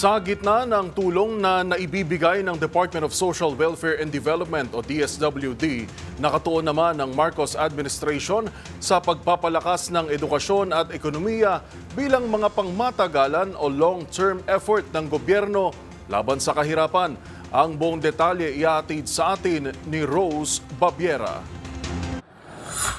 Sa gitna ng tulong na naibibigay ng Department of Social Welfare and Development o DSWD, nakatuon naman ng Marcos administration sa pagpapalakas ng edukasyon at ekonomiya bilang mga pangmatagalan o long-term effort ng gobyerno laban sa kahirapan. Ang buong detalye iatid sa atin ni Rose Babiera.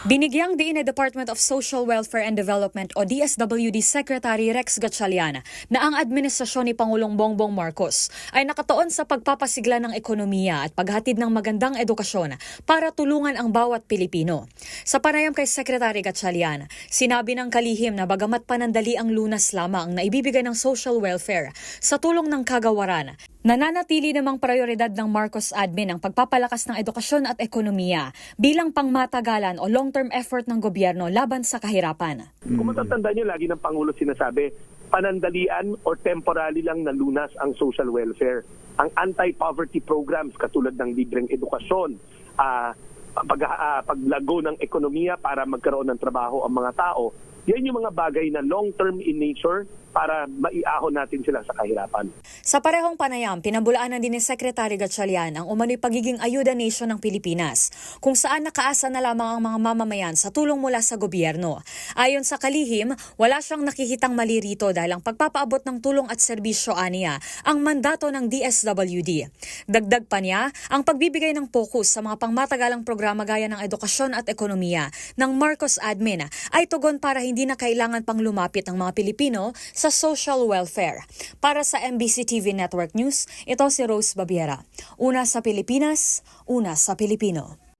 Binigyang diin ni Department of Social Welfare and Development o DSWD Secretary Rex Gatchalian na ang administrasyon ni Pangulong Bongbong Marcos ay nakatuon sa pagpapasigla ng ekonomiya at paghatid ng magandang edukasyon para tulungan ang bawat Pilipino. Sa panayam kay Secretary Gatchalian, sinabi ng kalihim na bagamat panandali ang lunas lamang na ibibigay ng social welfare sa tulong ng kagawaran, Nananatili namang prioridad ng Marcos admin ang pagpapalakas ng edukasyon at ekonomiya bilang pangmatagalan o long-term effort ng gobyerno laban sa kahirapan. Kung matatandaan nyo, lagi ng Pangulo sinasabi, panandalian or temporary lang na lunas ang social welfare. Ang anti-poverty programs katulad ng libreng edukasyon, ah, pag, ah, paglago ng ekonomiya para magkaroon ng trabaho ang mga tao, yan yung mga bagay na long-term in nature para maiahon natin sila sa kahirapan. Sa parehong panayam, pinabulaanan din ni Secretary Gatchalian ang umano'y pagiging ayuda nation ng Pilipinas, kung saan nakaasa na lamang ang mga mamamayan sa tulong mula sa gobyerno. Ayon sa kalihim, wala siyang nakikitang mali rito dahil ang pagpapaabot ng tulong at serbisyo aniya ang mandato ng DSWD. Dagdag pa niya, ang pagbibigay ng focus sa mga pangmatagalang programa gaya ng edukasyon at ekonomiya ng Marcos Admin ay tugon para hindi na kailangan pang lumapit ang mga Pilipino sa social welfare. Para sa MBC TV Network News, ito si Rose Babiera. Una sa Pilipinas, una sa Pilipino.